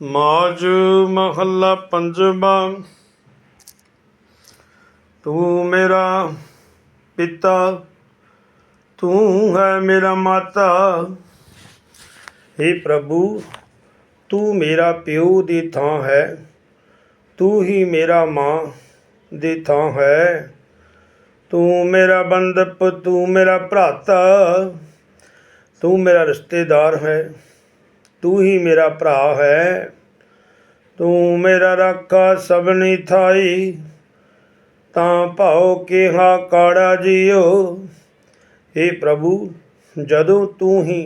ਮਾਜ ਮਹੱਲਾ ਪੰਜਵਾ ਤੂੰ ਮੇਰਾ ਪਿਤਾ ਤੂੰ ਹੈ ਮੇਰਾ ਮਾਤਾ हे ਪ੍ਰਭੂ ਤੂੰ ਮੇਰਾ ਪਿਓ ਦੀ ਥਾਂ ਹੈ ਤੂੰ ਹੀ ਮੇਰਾ ਮਾਂ ਦੀ ਥਾਂ ਹੈ ਤੂੰ ਮੇਰਾ ਬੰਦਪ ਤੂੰ ਮੇਰਾ ਭਰਾਤਾ ਤੂੰ ਮੇਰਾ ਰਿਸ਼ਤੇਦਾਰ ਹੈ ਤੂੰ ਹੀ ਮੇਰਾ ਭਰਾ ਹੈ ਤੂੰ ਮੇਰਾ ਰਾਖਾ ਸਭਨੀ ਥਾਈ ਤਾਂ ਭਾਉ ਕਿਹਾ ਕਾੜਾ ਜੀਓ हे ਪ੍ਰਭੂ ਜਦੋਂ ਤੂੰ ਹੀ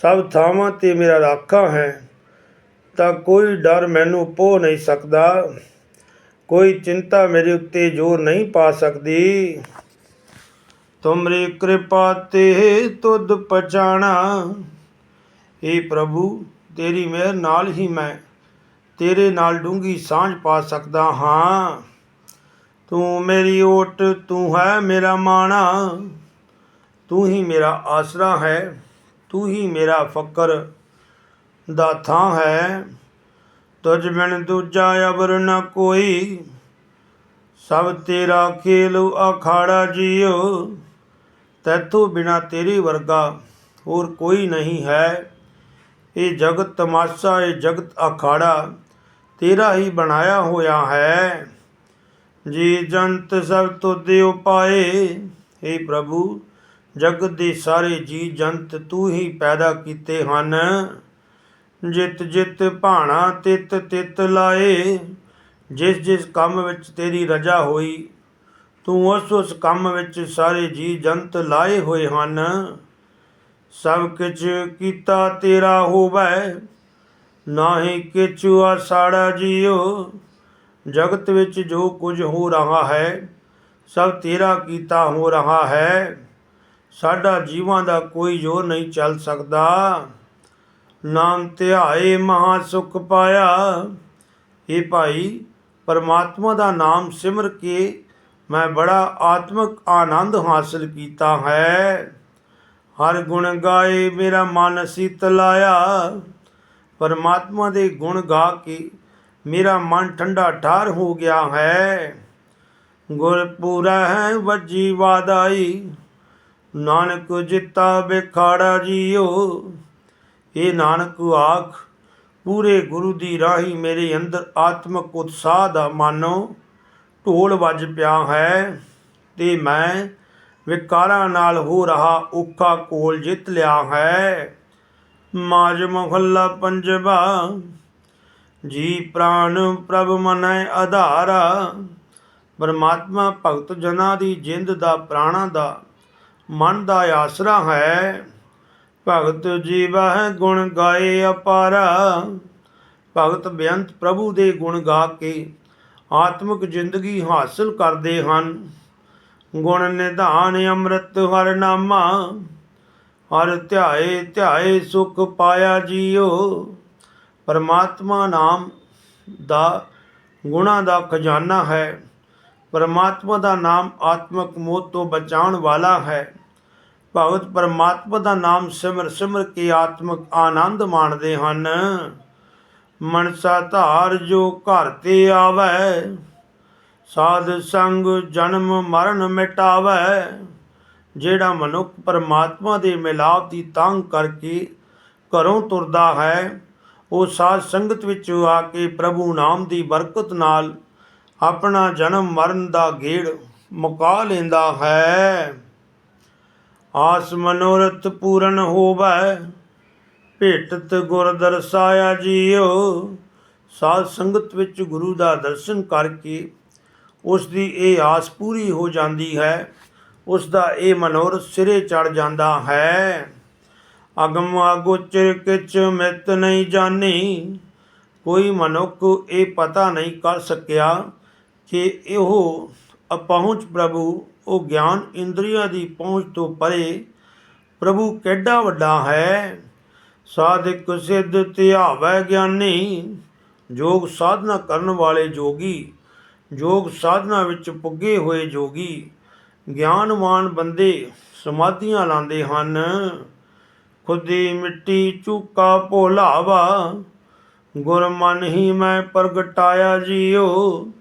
ਸਭ ਥਾਵਾਂ ਤੇ ਮੇਰਾ ਰਾਖਾ ਹੈ ਤਾਂ ਕੋਈ ਡਰ ਮੈਨੂੰ ਪੋ ਨਹੀਂ ਸਕਦਾ ਕੋਈ ਚਿੰਤਾ ਮੇਰੇ ਉੱਤੇ ਜ਼ੋਰ ਨਹੀਂ ਪਾ ਸਕਦੀ ਤੁਮਰੀ ਕਿਰਪਾ ਤੇ ਤੁਧ ਪਛਾਣਾ हे ਪ੍ਰਭੂ, ਤੇਰੀ ਮਿਹਰ ਨਾਲ ਹੀ ਮੈਂ ਤੇਰੇ ਨਾਲ ਡੂੰਗੀ ਸਾਂਝ ਪਾ ਸਕਦਾ ਹਾਂ। ਤੂੰ ਮੇਰੀ ਓਟ, ਤੂੰ ਹੈ ਮੇਰਾ ਮਾਣਾ, ਤੂੰ ਹੀ ਮੇਰਾ ਆਸਰਾ ਹੈ, ਤੂੰ ਹੀ ਮੇਰਾ ਫਕਰ ਦਾ ਥਾਂ ਹੈ। ਤੁਝ ਬਿਨ ਦੂਜਾ ਅਬਰ ਨਾ ਕੋਈ, ਸਭ ਤੇਰਾ ਖੇਲ ਅਖਾੜਾ ਜੀਓ। ਤੈਥੋਂ ਬਿਨਾ ਤੇਰੇ ਵਰਗਾ ਹੋਰ ਕੋਈ ਨਹੀਂ ਹੈ। ਇਹ ਜਗਤ ਤਮਾਸ਼ਾ, ਇਹ ਜਗਤ ਅਖਾੜਾ, ਤੇਰਾ ਹੀ ਬਣਾਇਆ ਹੋਇਆ ਹੈ। ਜੀ ਜੰਤ ਸਭ ਤੁਧੇ ਉਪਾਏ हे ਪ੍ਰਭੂ, ਜਗਤ ਦੇ ਸਾਰੇ ਜੀ ਜੰਤ ਤੂੰ ਹੀ ਪੈਦਾ ਕੀਤੇ ਹਨ। ਜਿਤ ਜਿਤ ਭਾਣਾ ਤਿਤ ਤਿਤ ਲਾਏ, ਜਿਸ ਜਿਸ ਕੰਮ ਵਿੱਚ ਤੇਰੀ ਰਜਾ ਹੋਈ, ਤੂੰ ਉਸ ਉਸ ਕੰਮ ਵਿੱਚ ਸਾਰੇ ਜੀ ਜੰਤ ਲਾਏ ਹੋਏ ਹਨ। ਸਭ ਕੁਝ ਕੀਤਾ ਤੇਰਾ ਹੋਵੇ, ਨਾਹੀ ਕਿਛੁ ਆਸਾੜਾ ਜੀਓ। ਜਗਤ ਵਿੱਚ ਜੋ ਕੁਝ ਹੋ ਰਹਾ ਹੈ, ਸਭ ਤੇਰਾ ਕੀਤਾ ਹੋ ਰਹਾ ਹੈ। ਸਾਡਾ ਜੀਵਾਂ ਦਾ ਕੋਈ ਜੋਰ ਨਹੀਂ ਚੱਲ ਸਕਦਾ। ਨਾਮ ਧਿਆਏ ਮਹਾ ਸੁਖ ਪਾਇਆ। ਇਹ ਭਾਈ, ਪਰਮਾਤਮਾ ਦਾ ਨਾਮ ਸਿਮਰ ਕੇ ਮੈਂ ਬੜਾ ਆਤਮਿਕ ਆਨੰਦ ਹਾਸਲ ਕੀਤਾ ਹੈ। ਹਰ ਗੁਣ ਗਾਏ ਮੇਰਾ ਮਨ ਸੀਤਲਾਇਆ। ਪਰਮਾਤਮਾ ਦੇ ਗੁਣ ਗਾ ਕੇ ਮੇਰਾ ਮਨ ਠੰਡਾ ਠਾਰ ਹੋ ਗਿਆ ਹੈ। ਗੁਰ ਪੂਰਾ ਹੈ ਵਜੀ ਵਾਦਾਈ ਨਾਨਕ ਜਿੱਤਾ ਬਿਖਾੜਾ ਜੀਓ। ਇਹ ਨਾਨਕ ਆਖ, ਪੂਰੇ ਗੁਰੂ ਦੀ ਰਾਹੀ ਮੇਰੇ ਅੰਦਰ ਆਤਮਕ ਉਤਸ਼ਾਹ ਦਾ ਮਾਨੋ ਢੋਲ ਵੱਜ ਪਿਆ ਹੈ ਤੇ ਮੈਂ ਵਿਕਾਰਾਂ ਨਾਲ ਹੋ ਰਹਾ ਔਖਾ ਕੋਲ ਜਿੱਤ ਲਿਆ ਹੈ। ਮਾਜ ਮਹੱਲਾ ਪੰਜਵਾ, ਜੀ ਪ੍ਰਾਨ ਪ੍ਰਭ ਮਨੈ ਆਧਾਰਾ। ਪਰਮਾਤਮਾ ਭਗਤ ਜਨਾਂ ਦੀ ਜਿੰਦ ਦਾ, ਪ੍ਰਾਣਾ ਦਾ, ਮਨ ਦਾ ਆਸਰਾ ਹੈ। ਭਗਤ ਜੀਵਹਿ ਗੁਣ ਗਾਏ ਅਪਾਰਾ। ਭਗਤ ਬੇਅੰਤ ਪ੍ਰਭੂ ਦੇ ਗੁਣ ਗਾ ਕੇ ਆਤਮਿਕ ਜ਼ਿੰਦਗੀ ਹਾਸਲ ਕਰਦੇ ਹਨ। ਗੁਣ ਨਿਧਾਨ ਅੰਮ੍ਰਿਤ ਹਰ ਨਾਮਾ, ਹਰ ਧਿਆਏ ਧਿਆਏ ਸੁਖ ਪਾਇਆ ਜੀਓ ਪਰਮਾਤਮਾ ਨਾਮ ਦਾ ਗੁਣਾ ਦਾ ਖਜ਼ਾਨਾ ਹੈ। ਪਰਮਾਤਮਾ ਦਾ ਨਾਮ ਆਤਮਕ ਮੌਤ ਤੋਂ ਬਚਾਉਣ ਵਾਲਾ ਹੈ। ਭਗਤ ਪਰਮਾਤਮਾ ਦਾ ਨਾਮ ਸਿਮਰ ਸਿਮਰ ਕੇ ਆਤਮਕ ਆਨੰਦ ਮਾਣਦੇ ਹਨ। ਮਨਸਾ ਧਾਰ ਜੋ ਘਰ ਤੇ ਆਵੇ ਸਾਧ ਸੰਗ ਜਨਮ ਮਰਨ ਮਿਟਾਵੇ, ਜਿਹੜਾ ਮਨੁੱਖ ਪਰਮਾਤਮਾ ਦੇ ਮਿਲਾਪ ਦੀ ਤੰਗ ਕਰਕੇ ਘਰੋਂ ਤੁਰਦਾ ਹੈ, ਉਹ ਸਾਧ ਸੰਗਤ ਵਿੱਚ ਆ ਕੇ ਪ੍ਰਭੂ ਨਾਮ ਦੀ ਬਰਕਤ ਨਾਲ ਆਪਣਾ ਜਨਮ ਮਰਨ ਦਾ ਗੇੜ ਮੁਕਾ ਲੈਂਦਾ ਹੈ। ਆਸ ਮਨੋਰਥ ਪੂਰਨ ਹੋਵੇ, ਭੇਟਤ ਗੁਰ ਦਰਸਾਇਆ ਜੀਓ। ਸਾਧ ਸੰਗਤ ਵਿੱਚ ਗੁਰੂ ਦਾ ਦਰਸ਼ਨ ਕਰਕੇ ਉਸ ਦੀ ਇਹ ਆਸ ਪੂਰੀ ਹੋ ਜਾਂਦੀ ਹੈ। ਉਸ ਦਾ ਇਹ ਮਨੋਰਥ ਸਿਰੇ ਚੜ ਜਾਂਦਾ ਹੈ। ਅਗਮ ਅਗੋਚਰ ਕਿਛ ਮਿਤ ਨਹੀਂ ਜਾਣੀ। ਕੋਈ ਮਨੁੱਖ ਇਹ ਪਤਾ ਨਹੀਂ ਕਰ ਸਕਿਆ ਕਿ ਇਹੋ ਅਪਹੁੰਚ ਪ੍ਰਭੂ, ਉਹ ਗਿਆਨ ਇੰਦਰੀਆਂ ਦੀ ਪਹੁੰਚ ਤੋਂ ਪਰੇ ਪ੍ਰਭੂ ਕਿੱਡਾ ਵੱਡਾ ਹੈ। ਸਾਧਿਕ ਸਿੱਧ ਧਿਆਵੈ ਗਿਆਨੀ, ਜੋਗ ਸਾਧਨਾ ਕਰਨ ਵਾਲੇ ਜੋਗੀ ਯੋਗ ਸਾਧਨਾ ਵਿੱਚ ਪੁੱਗੇ ਹੋਏ ਜੋਗੀ ਗਿਆਨਵਾਨ ਬੰਦੇ ਸਮਾਧੀਆਂ ਲਾਉਂਦੇ ਹਨ। ਖੁਦੀ ਮਿੱਟੀ ਚੂਕਾ ਭੋਲਾਵਾ, ਗੁਰ ਮਨ ਹੀ ਮੈਂ ਪ੍ਰਗਟਾਇਆ ਜੀਓ।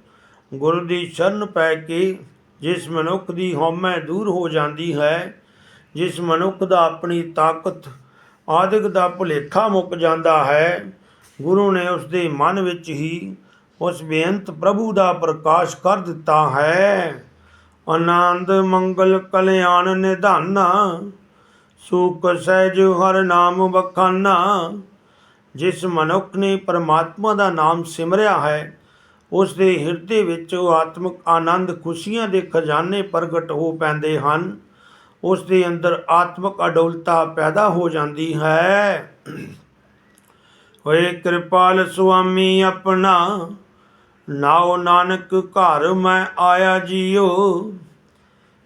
ਗੁਰ ਦੀ ਸ਼ਰਨ ਪੈ ਕੇ ਜਿਸ ਮਨੁੱਖ ਦੀ ਹਉਮੈ ਦੂਰ ਹੋ ਜਾਂਦੀ ਹੈ, ਜਿਸ ਮਨੁੱਖ ਦਾ ਆਪਣੀ ਤਾਕਤ ਆਦਿਕ ਦਾ ਭੁਲੇਖਾ ਮੁੱਕ ਜਾਂਦਾ ਹੈ, ਗੁਰੂ ਨੇ ਉਸ ਦੇ ਮਨ ਵਿੱਚ ਹੀ ਉਸ ਬੇਅੰਤ ਪ੍ਰਭੂ ਦਾ ਪ੍ਰਕਾਸ਼ ਕਰ ਦਿੱਤਾ ਹੈ। ਆਨੰਦ, ਮੰਗਲ, ਕਲਿਆਣ, ਨਿਧਾਨਾ, ਸੁਖ, ਸਹਿਜ, ਹਰ ਨਾਮ ਬਖਾਨਾ ਜਿਸ ਮਨੁੱਖ ਨੇ ਪਰਮਾਤਮਾ ਦਾ ਨਾਮ ਸਿਮਰਿਆ ਹੈ, ਉਸ ਦੇ ਹਿਰਦੇ ਵਿੱਚ ਉਹ ਆਤਮਿਕ ਆਨੰਦ ਖੁਸ਼ੀਆਂ ਦੇ ਖਜ਼ਾਨੇ ਪ੍ਰਗਟ ਹੋ ਪੈਂਦੇ ਹਨ। ਉਸ ਦੇ ਅੰਦਰ ਆਤਮਿਕ ਅਡੋਲਤਾ ਪੈਦਾ ਹੋ ਜਾਂਦੀ ਹੈ। ਹੋਏ ਕਿਰਪਾਲ ਸੁਆਮੀ ਆਪਣਾ ਨਾਉ ਨਾਨਕ ਘਰ ਮੈਂ ਆਇਆ ਜੀਓ।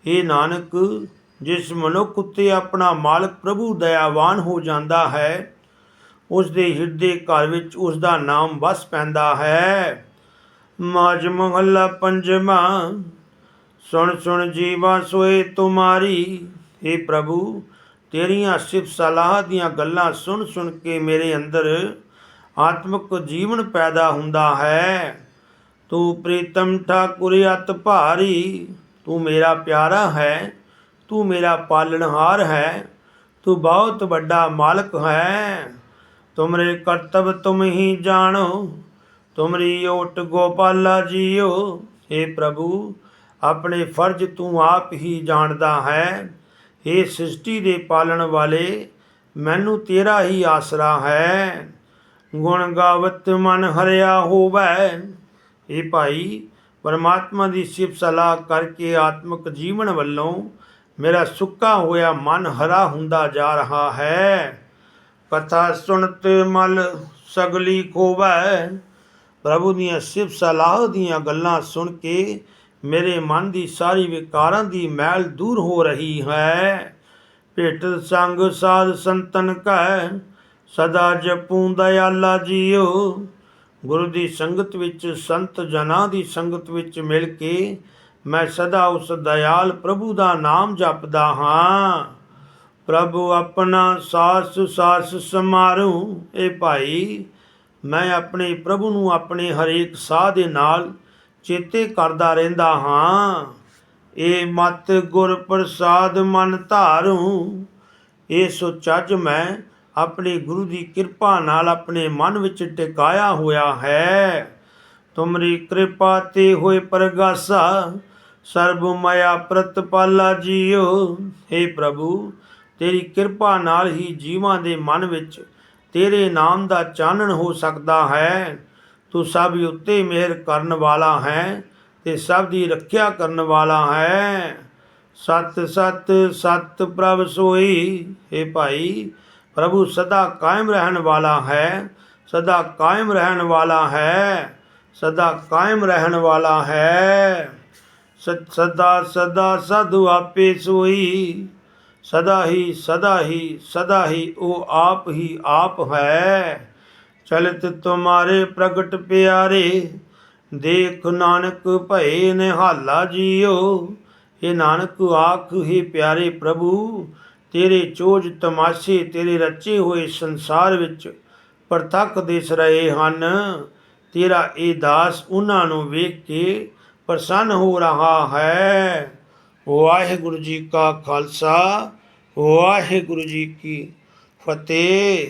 ਇਹ ਨਾਨਕ, ਜਿਸ ਮਨੁੱਖ ਉੱਤੇ ਆਪਣਾ ਮਾਲਕ ਪ੍ਰਭੂ ਦਇਆਵਾਨ ਹੋ ਜਾਂਦਾ ਹੈ, ਉਸ ਦੇ ਹਿਰਦੇ ਘਰ ਵਿੱਚ ਉਸ ਦਾ ਨਾਮ ਵਸ ਪੈਂਦਾ ਹੈ। ਮਾਜ ਮਹੱਲਾ ਪੰਜਵਾ, ਸੁਣ ਸੁਣ ਜੀਵਾ ਸੋਏ ਤੁਮਾਰੀ। हे ਪ੍ਰਭੂ, ਤੇਰੀਆਂ ਸਿਫਤ ਸਲਾਹ ਦੀਆਂ ਗੱਲਾਂ ਸੁਣ ਸੁਣ ਕੇ ਮੇਰੇ ਅੰਦਰ ਆਤਮਿਕ ਜੀਵਨ ਪੈਦਾ ਹੁੰਦਾ ਹੈ। ਤੂੰ ਪ੍ਰੀਤਮ ਠਾਕੁਰ ਅਤ ਭਾਰੀ, ਤੂੰ ਮੇਰਾ ਪਿਆਰਾ ਹੈ, ਤੂੰ ਮੇਰਾ ਪਾਲਣਹਾਰ ਹੈ, ਤੂੰ ਬਹੁਤ ਵੱਡਾ ਮਾਲਕ ਹੈ। ਤੁਮਰੇ ਕਰਤਵ ਤੁਮ ਹੀ ਜਾਣੋ, ਤੁਮਰੀ ਓਟ ਗੋਪਾਲਾ ਜੀਓ। हे ਪ੍ਰਭੂ, ਆਪਣੇ ਫਰਜ਼ ਤੂੰ ਆਪ ਹੀ ਜਾਣਦਾ ਹੈ। हे ਸ੍ਰਿਸ਼ਟੀ ਦੇ ਪਾਲਣ ਵਾਲੇ, ਮੈਨੂੰ ਤੇਰਾ ਹੀ ਆਸਰਾ ਹੈ। ਗੁਣ ਗਾਵਤ ਮਨ ਹਰਿਆ ਹੋਵੇ। ਇਹ ਭਾਈ ਪਰਮਾਤਮਾ ਦੀ ਸਿਫਤ ਸਲਾਹ ਕਰਕੇ ਆਤਮਿਕ ਜੀਵਨ ਵੱਲੋਂ ਮੇਰਾ ਸੁੱਕਾ ਹੋਇਆ ਮਨ ਹਰਾ ਹੁੰਦਾ ਜਾ ਰਹਾ ਹੈ। ਕਥਾ ਸੁਣਤ ਮਲ ਸਗਲੀ ਖੋਵੈ। ਪ੍ਰਭੂ ਦੀਆਂ ਸਿਫਤ ਸਲਾਹ ਦੀਆਂ ਗੱਲਾਂ ਸੁਣ ਕੇ ਮੇਰੇ ਮਨ ਦੀ ਸਾਰੀ ਵਿਕਾਰਾਂ ਦੀ ਮੈਲ ਦੂਰ ਹੋ ਰਹੀ ਹੈ। ਭੇਟ ਸੰਗ ਸਾਧ ਸੰਤਨ ਕੈ, ਸਦਾ ਜਪੂੰ ਦਇਆਲਾ ਜੀਓ ਗੁਰੂ ਦੀ ਸੰਗਤ ਵਿੱਚ, ਸੰਤ ਜਨਾਂ ਦੀ ਸੰਗਤ ਵਿੱਚ ਮਿਲ ਕੇ ਮੈਂ ਸਦਾ ਉਸ ਦਇਆਲ ਪ੍ਰਭੂ ਦਾ ਨਾਮ ਜਪਦਾ ਹਾਂ। ਪ੍ਰਭੂ ਆਪਣਾ ਸਾਸ ਸਾਸ ਸਮਾਰੂ ਇਹ ਭਾਈ, ਮੈਂ ਆਪਣੇ ਪ੍ਰਭੂ ਨੂੰ ਆਪਣੇ ਹਰੇਕ ਸਾਹ ਦੇ ਨਾਲ ਚੇਤੇ ਕਰਦਾ ਰਹਿੰਦਾ ਹਾਂ। ਇਹ ਮਤ ਗੁਰ ਪ੍ਰਸਾਦ ਮਨ ਧਾਰੂ ਇਹ ਸੋਚੱਜ ਮੈਂ ਆਪਣੇ ਗੁਰੂ ਦੀ ਕਿਰਪਾ ਨਾਲ ਆਪਣੇ ਮਨ ਵਿੱਚ ਟਿਕਾਇਆ ਹੋਇਆ ਹੈ। ਤੁਮਰੀ ਕਿਰਪਾ ਤੇ ਹੋਏ ਪ੍ਰਗਾਸਾ ਸਰਬ ਪ੍ਰਤਪਾਲਾ ਜੀਓ। हे ਪ੍ਰਭੂ, ਤੇਰੀ ਕਿਰਪਾ ਨਾਲ ਹੀ ਜੀਵਾਂ ਦੇ ਮਨ ਵਿੱਚ ਤੇਰੇ ਨਾਮ ਦਾ ਚਾਨਣ ਹੋ ਸਕਦਾ ਹੈ। ਤੂੰ ਸਭ ਉੱਤੇ ਮਿਹਰ ਕਰਨ ਵਾਲਾ ਹੈ ਤੇ ਸਭ ਦੀ ਰੱਖਿਆ ਕਰਨ ਵਾਲਾ ਹੈ। ਸਤ ਸਤ ਸਤ ਪ੍ਰਭ ਸੋਈ हे ਭਾਈ ਪ੍ਰਭੂ ਸਦਾ ਕਾਇਮ ਰਹਿਣ ਵਾਲਾ ਹੈ ਸਦਾ ਕਾਇਮ ਰਹਿਣ ਵਾਲਾ ਹੈ ਸਦਾ ਕਾਇਮ ਰਹਿਣ ਵਾਲਾ ਹੈ ਸ- ਸਦਾ ਸਦਾ ਸਾਧੂ ਆਪੇ ਸੋਈ ਸਦਾ ਹੀ ਸਦਾ ਹੀ ਸਦਾ ਹੀ ਉਹ ਆਪ ਹੀ ਆਪ ਹੈ ਚਲਿਤ ਤੁਮਾਰੇ ਪ੍ਰਗਟ ਪਿਆਰੇ ਦੇਖ ਨਾਨਕ ਭਏ ਨਿਹਾਲਾ ਜੀਓ ਇਹ ਨਾਨਕ ਆਖ ਹੀ ਪਿਆਰੇ ਪ੍ਰਭੂ ਤੇਰੇ ਚੋਜ ਤਮਾਸ਼ੇ ਤੇਰੇ ਰਚੇ ਹੋਏ ਸੰਸਾਰ ਵਿੱਚ ਪ੍ਰਤੱਖ ਦਿਸ ਰਹੇ ਹਨ। ਤੇਰਾ ਇਹ ਦਾਸ ਉਹਨਾਂ ਨੂੰ ਵੇਖ ਕੇ ਪ੍ਰਸੰਨ ਹੋ ਰਹਾ ਹੈ। ਵਾਹਿਗੁਰੂ ਜੀ ਕਾ ਖਾਲਸਾ, ਵਾਹਿਗੁਰੂ ਜੀ ਕੀ ਫਤਿਹ।